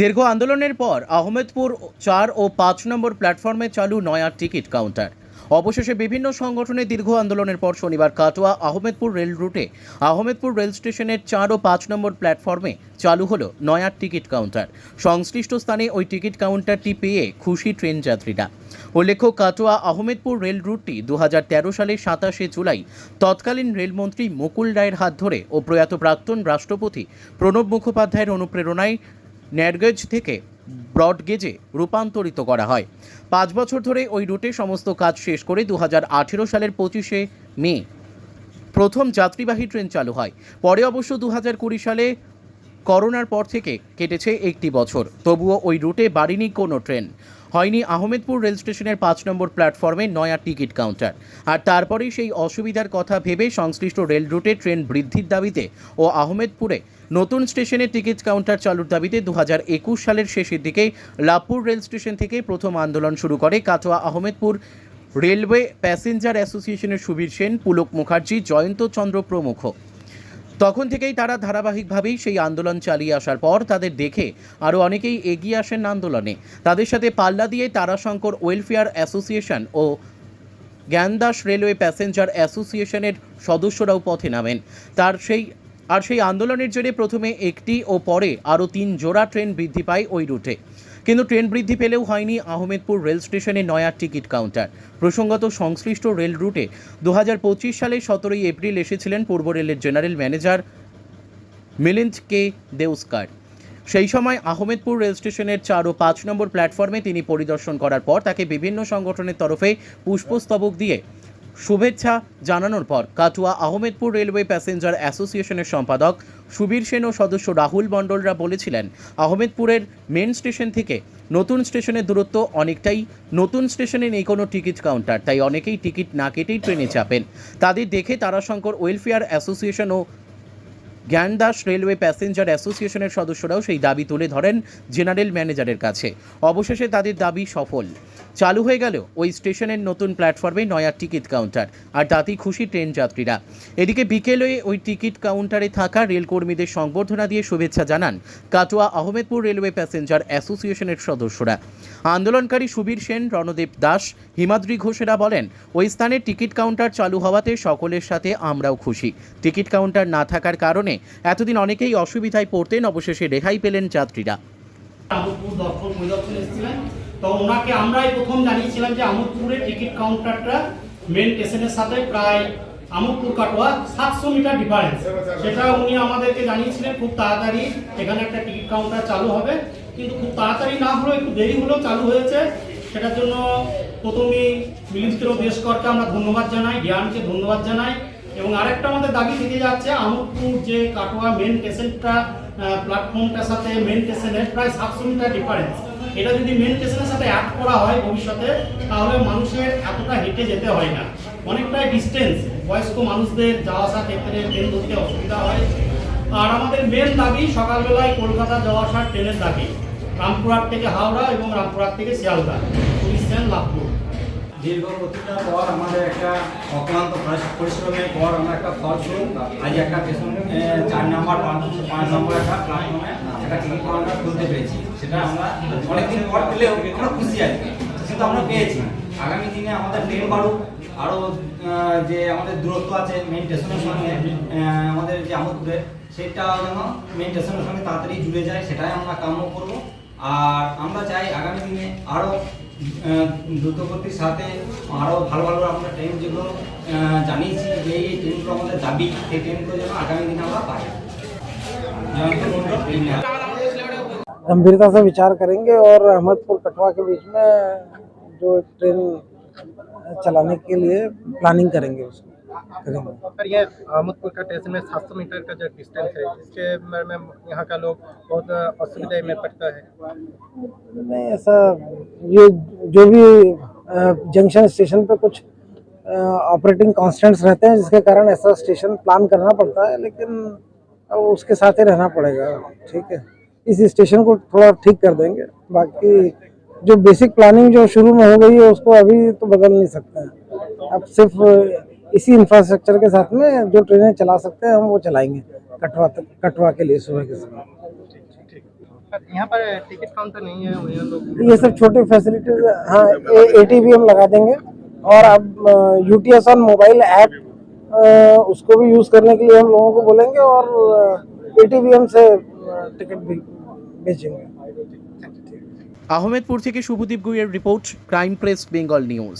দীর্ঘ আন্দোলনের পর আহমেদপুর চার ও পাঁচ নম্বর প্ল্যাটফর্মে চালু নয়া টিকিট কাউন্টার। অবশেষে বিভিন্ন সংগঠনের দীর্ঘ আন্দোলনের পর শনিবার কাটোয়া আহমেদপুর রেল রুটে আহমেদপুর রেল স্টেশনের চার ও পাঁচ নম্বর প্ল্যাটফর্মে চালু হলো নয়া টিকিট কাউন্টার। সংশ্লিষ্ট স্থানে ওই টিকিট কাউন্টারটি পেয়ে খুশি ট্রেন যাত্রীরা। উল্লেখ্য, কাটোয়া আহমেদপুর রেল রুটটি দু হাজার তেরো সালের সাতাশে জুলাই তৎকালীন রেলমন্ত্রী মুকুল রায়ের হাত ধরে ও প্রয়াত প্রাক্তন রাষ্ট্রপতি প্রণব মুখোপাধ্যায়ের অনুপ্রেরণায় ন্যারগেজ থেকে ব্রডগেজে রূপান্তরিত করা হয়। পাঁচ বছর ধরে ওই রুটে সমস্ত কাজ শেষ করে দু হাজার আঠেরো সালের পঁচিশে মে প্রথম যাত্রীবাহী ট্রেন চালু হয়। পরে অবশ্য দু কুড়ি সালে করোনার পর থেকে কেটেছে একটি বছর। তবুও ওই রুটে বাড়িনি কোনো ট্রেন। হয়নি আহমেদপুর রেল স্টেশনের পাঁচ নম্বর প্ল্যাটফর্মে নয়া টিকিট কাউন্টার। আর তারপরেই সেই অসুবিধার কথা ভেবে সংশ্লিষ্ট রেল রুটে ট্রেন বৃদ্ধির দাবিতে ও আহমেদপুরে নতুন স্টেশনে টিকিট কাউন্টার চালুর দাবিতে দু সালের শেষের দিকে লাভপুর রেল স্টেশন থেকে প্রথম আন্দোলন শুরু করে কাটোয়া আহমেদপুর রেলওয়ে প্যাসেঞ্জার অ্যাসোসিয়েশনের সুবীর সেন, পুলক মুখার্জি, জয়ন্ত চন্দ্র প্রমুখ। তখন থেকেই তারা ধারাবাহিকভাবেই সেই আন্দোলন চালিয়ে আসার পর তাদের দেখে আরও অনেকেই এগিয়ে আসেন আন্দোলনে। তাদের সাথে পাল্লা দিয়ে তারাশঙ্কর ওয়েলফেয়ার অ্যাসোসিয়েশন ও জ্ঞানদাস রেলওয়ে প্যাসেঞ্জার অ্যাসোসিয়েশনের সদস্যরাও পথে নামেন। তার সেই আর সেই আন্দোলনের জেরে প্রথমে একটি ও পরে আরও তিন জোড়া ট্রেন বৃদ্ধি পায় ওই রুটে। কিন্তু ট্রেন বৃদ্ধি পেলেও হয়নি আহমেদপুর রেল স্টেশনে নয়া টিকিট কাউন্টার। প্রসঙ্গত সংশ্লিষ্ট রেল রুটে দু হাজার পঁচিশ সালের সতেরোই এপ্রিল এসেছিলেন পূর্ব রেলের general manager Milind K Deuskar. সেই সময় আহমেদপুর রেল স্টেশনের চার ও পাঁচ নম্বর প্ল্যাটফর্মে তিনি পরিদর্শন করার পর তাকে বিভিন্ন সংগঠনের তরফে পুষ্পস্তবক দিয়ে শুভেচ্ছা জানানোর পর কাটুয়া আহমেদপুর রেলওয়ে প্যাসেঞ্জার অ্যাসোসিয়েশনের সম্পাদক সুবীর সেন ও সদস্য রাহুল মণ্ডলরা বলেছিলেন, আহমেদপুরের মেন স্টেশন থেকে নতুন স্টেশনের দূরত্ব অনেকটাই নতুন স্টেশনে নেই কোনো টিকিট কাউন্টার, তাই অনেকেই টিকিট না কেটেই ট্রেনে চাপেন। তাদের দেখে তারাশঙ্কর ওয়েলফেয়ার অ্যাসোসিয়েশন ও জ্ঞানদাস রেলওয়ে প্যাসেঞ্জার অ্যাসোসিয়েশনের সদস্যরাও সেই দাবি তুলে ধরেন জেনারেল ম্যানেজারের কাছে। অবশেষে তাদের দাবি সফল। চালু হয়ে গেল ওই স্টেশনের নতুন প্ল্যাটফর্মে নয়া টিকিট কাউন্টার, আর তাতেই খুশি ট্রেন যাত্রীরা। এদিকে বিকেলে ওই টিকিট কাউন্টারে থাকা রেলকর্মীদের সংবর্ধনা দিয়ে শুভেচ্ছা জানান কাটোয়া আহমেদপুর রেলওয়ে প্যাসেঞ্জার অ্যাসোসিয়েশনের সদস্যরা। আন্দোলনকারী সুবীর সেন রণদেব দাস, হিমাদ্রি ঘোষেরা বলেন, ওই স্থানে টিকিট কাউন্টার চালু হওয়াতে সকলের সাথে আমরাও খুশি। টিকিট কাউন্টার না থাকার কারণে এতদিন অনেকেই অসুবিধায় পড়তেন, অবশেষে রেহাই পেলেন যাত্রীরা। তো ওনাকে আমরাই প্রথম জানিয়েছিলাম যে আমোদপুরের টিকিট কাউন্টারটা মেন স্টেশনের সাথে প্রায় আমোদপুর কাটোয়া সাতশো মিটার ডিফারেন্স সেটা উনি আমাদেরকে জানিয়েছিলেন খুব তাড়াতাড়ি, এখানে একটা টিকিট কাউন্টার চালু হবে। কিন্তু খুব তাড়াতাড়ি না হলেও একটু দেরি হলেও চালু হয়েছে। সেটার জন্য প্রথমেই মিলিন্দ্র দেশকরকে আমরা ধন্যবাদ জানাই, জ্ঞানকে ধন্যবাদ জানাই। এবং আরেকটা আমাদের দাবি থেকে যাচ্ছে, আমোদপুর যে কাটোয়া মেন স্টেশনটা প্ল্যাটফর্মটার সাথে মেন স্টেশনের প্রায় সাতশো মিটার ডিফারেন্স এটা যদি মেন স্টেশনের সাথে অ্যাড করা হয় ভবিষ্যতে, তাহলে মানুষের এতটা হেঁটে যেতে হয় না। অনেকটাই ডিস্টেন্স বয়স্ক মানুষদের যাওয়া আসা ক্ষেত্রে ট্রেন ধরতে অসুবিধা হয়। আর আমাদের মেন দাবি সকালবেলায় কলকাতা যাওয়া আসার ট্রেনের দাবি। রামপুরহাট থেকে হাওড়া এবং রামপুরহাট থেকে শিয়ালদা। পুলিশ লাভপুর। দীর্ঘ প্রতিজ্ঞার পর আমাদের একটা অক্লান্ত পরিশ্রমের পর আমরা একটা ফল স্বরূপ আজ একটা চার নম্বর পাঁচ পাঁচ নম্বর একটা প্ল্যাটফর্মে একটা টিকিট কাউন্টার খুলতে পেরেছি। সেটা আমরা অনেকদিন পর পেলেও আমরা খুশি আছি, কিন্তু আমরা পেয়েছি আগামী দিনে আমাদের ট্রেন বাড়ুক, আরও যে আমাদের দূরত্ব আছে মেন স্টেশনের সঙ্গে আমাদের যে আমোদপুরে সেটা যেন মেন স্টেশনের সঙ্গে তাড়াতাড়ি জুড়ে যায়, সেটাই আমরা কাম্য করব। আর আমরা চাই আগামী দিনে আরও দ্রুতগতির সাথে আরও ভালো ভালো আমরা ট্রেন যেগুলো আহ, জানিয়েছি যে এই ট্রেনগুলো আমাদের দাবি সেই ট্রেনগুলো যেন আগামী দিনে আমরা পাই জয়ন্ত মন্ডল ইন্ডিয়া गंभीरता से विचार करेंगे और अहमदपुर कटवा के बीच में जो ट्रेन चलाने के लिए प्लानिंग करेंगे उसको ये अहमदपुर का स्टेशन में 700 मीटर का जो डिस्टेंस है इसके में यहाँ का लोग बहुत असुविधा में पड़ता है। नहीं ऐसा ये जो भी जंक्शन स्टेशन पे कुछ ऑपरेटिंग कांस्टेंट्स रहते हैं जिसके कारण ऐसा स्टेशन प्लान करना पड़ता है लेकिन अब उसके साथ ही रहना पड़ेगा ठीक है? इस स्टेशन को थोड़ा ठीक कर देंगे बाकी जो बेसिक प्लानिंग जो शुरू में हो गई है उसको अभी तो बदल नहीं सकते हैं। अब सिर्फ़ इसी इंफ्रास्ट्रक्चर के साथ में जो ट्रेनें चला सकते हैं हम वो चलाएंगे कटवा तक कटवा के लिए सुबह के समय पर यहाँ पर टिकट काउंटर नहीं है ये लोग ये सब छोटी फैसिलिटीज हाँ ए टी हम लगा देंगे और अब U T S on mobile app उसको भी यूज़ करने के लिए हम लोगों को बोलेंगे और ए टी से अ, टिकट भी बेचेंगे আহমেদপুর থেকে Subhadip গুইয়ের report crime press Bengal news